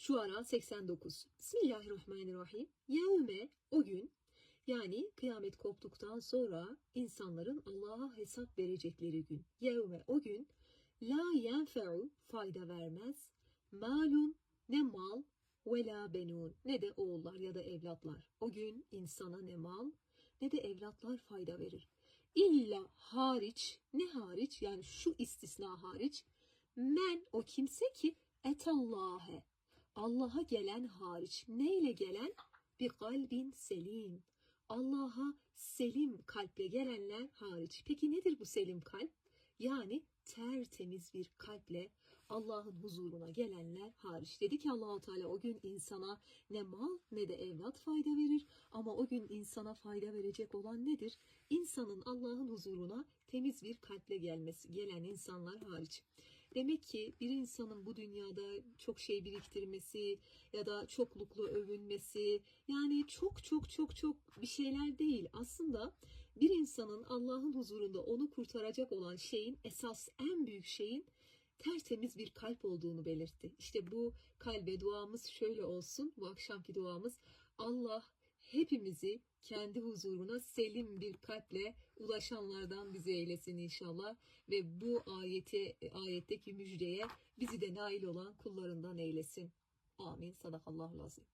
Şu ara 89. Bismillahirrahmanirrahim. Yevme o gün yani kıyamet koptuktan sonra insanların Allah'a hesap verecekleri gün. Yevme o gün la yenfe'u fayda vermez. Malun ne mal ve la benun ne de oğullar ya da evlatlar. O gün insana ne mal ne de evlatlar fayda verir. İlla hariç ne hariç yani şu istisna hariç men o kimse ki etallâhe Allah'a gelen hariç neyle gelen? Bir kalbin selim. Allah'a selim kalple gelenler hariç. Peki nedir bu selim kalp? Yani tertemiz bir kalple Allah'ın huzuruna gelenler hariç. Dedi ki Allahu Teala o gün insana ne mal ne de evlat fayda verir ama o gün insana fayda verecek olan nedir? İnsanın Allah'ın huzuruna temiz bir kalple gelmesi, gelen insanlar hariç. Demek ki bir insanın bu dünyada çok şey biriktirmesi ya da çokluklu övünmesi yani çok çok çok çok bir şeyler değil. Aslında bir insanın Allah'ın huzurunda onu kurtaracak olan şeyin esas en büyük şeyin tertemiz bir kalp olduğunu belirtti. İşte bu kalbe duamız şöyle olsun. Bu akşamki duamız Allah hepimizi kendi huzuruna selim bir kalple ulaşanlardan bizi eylesin inşallah ve bu ayete ayetteki müjdeye bizi de nail olan kullarından eylesin. Amin. Sadakallahu lazim.